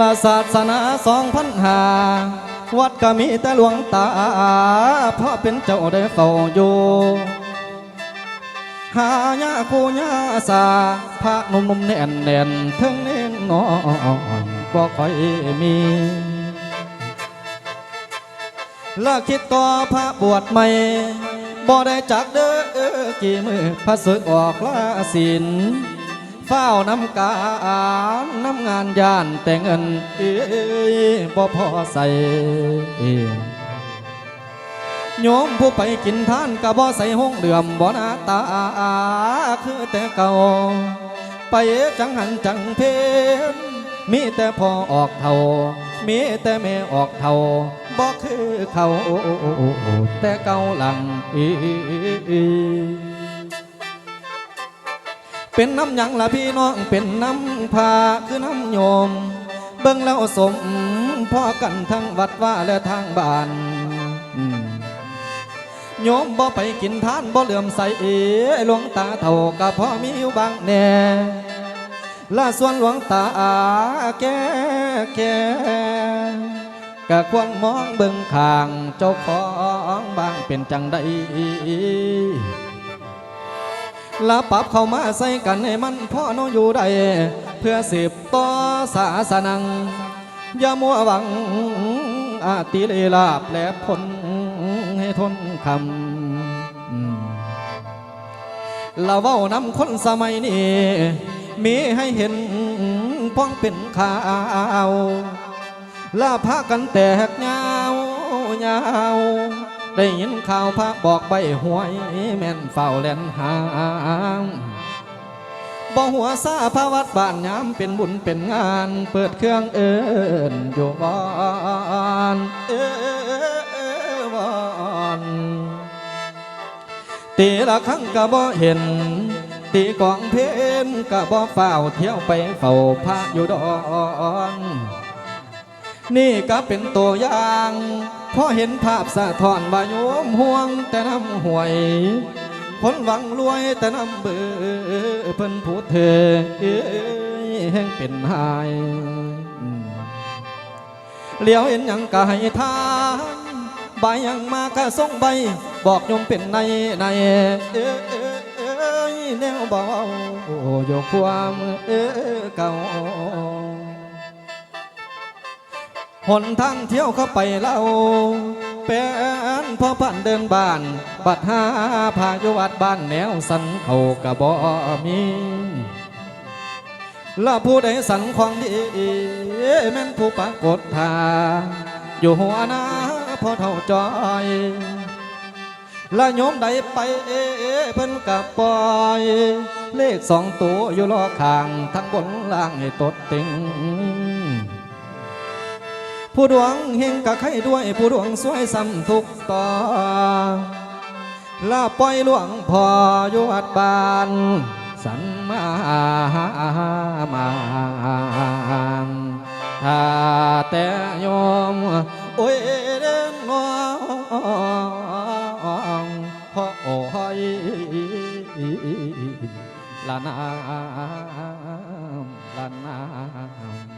ละศาสนาสองพันหาวัดก็มีแต่หลวงตาเพราะเป็นเจ้าได้เฝ้าอยู่หาญาคูญาสาพระหนุ่มแน่นแน่นทั้งเน่งนอนบ่ค่อยมีและคิดต่อพระบวชใหม่บ่ได้จักเด้อกี่มือพระศึกออกลาศีล เฝ้าน้ำการนำงานยานแต่งเงินบ่พอใส่โยมผู้ไปกินทานกะบ่ใส่ห้องเดือมบ่หน้าตาคือแต่เก่า ไปจังหันจังเพนมีแต่พอออกเท่า มีแต่แม่ออกเท่าบ่คือเขาแต่เก่าหลังอี เป็นน้ำหยังละพี่น้องเป็นน้ำพาคือน้ำโยม เบิ่งแล้วสมพ่อกันทั้งวัดว่าและทางบ้านโยมบ่ไปกินทานบ่เหลื่อมใสเอหลวงตาเท่ากับพ่อมีอยู่บางแน่ละส่วนหลวงตาแก่แก่ก็ควรมองเบิ่งข้างเจ้าของบางเป็นจังใด ละปรับเข้ามาใส่กันให้มันพ่อน้องอยู่ได้เพื่อสืบต่อศาสนังอย่ามัวหวังอาติเลลาบและผลให้ทนคำอืมเราเว้านำคนสมัยนี้ มีให้เห็นพ้องเป็นข่าวลาพากันแตกยาวยาว ได้ยินข่าวพระบอกใบหวยแม่นเฝ้าแล่นหางบ่หัวซาพระวัดบ้านยามเป็นบุญเป็นงาน เปิดเครื่องเอินอยู่บ้านเออบ้านตีละครั้งก็บ่เห็น ตีกองเพนก็บ่เฝ้าเที่ยวไปเฝ้าพระอยู่ดอนนี่ก็เป็นตัวอย่าง พอเห็นภาพสะท้อนว่าโยมห่วงแต่น้ำห่วย คนหวังรวยแต่น้ำเบื่อเพิ่นพูดเธอแห่งเป็นหายเลี้ยวเห็นยังกายทานใบยังมากะส่งใบ บอกโยมเป็นในในแนวเบาโยกความเอเก่า หนทางเที่ยวเข้าไปเล่าเป็นพ่อพันเดินบ้าน บัดหาพายุวัดบ้านแนวสันเขากระบ่มีและผู้ใดสันของดีแม่นผู้ปรากฏทาอยู่หัวหน้าพ่อเท่าจอยและโยมใดไปเพิ่นกับปอย เลขสองตัวอยู่ล้อข้างทั้งบนล่างให้ตดติง ผู้ดวงเฮงกะไข่ด้วย ผู้ดวงสวยซ้ำทุกต่อลาปล่อยหลวงพ่อยวดบานสัมมาหางทาแต่ยอมโอ้ยเด่นงองพ่อโอ้ยลานามลานาม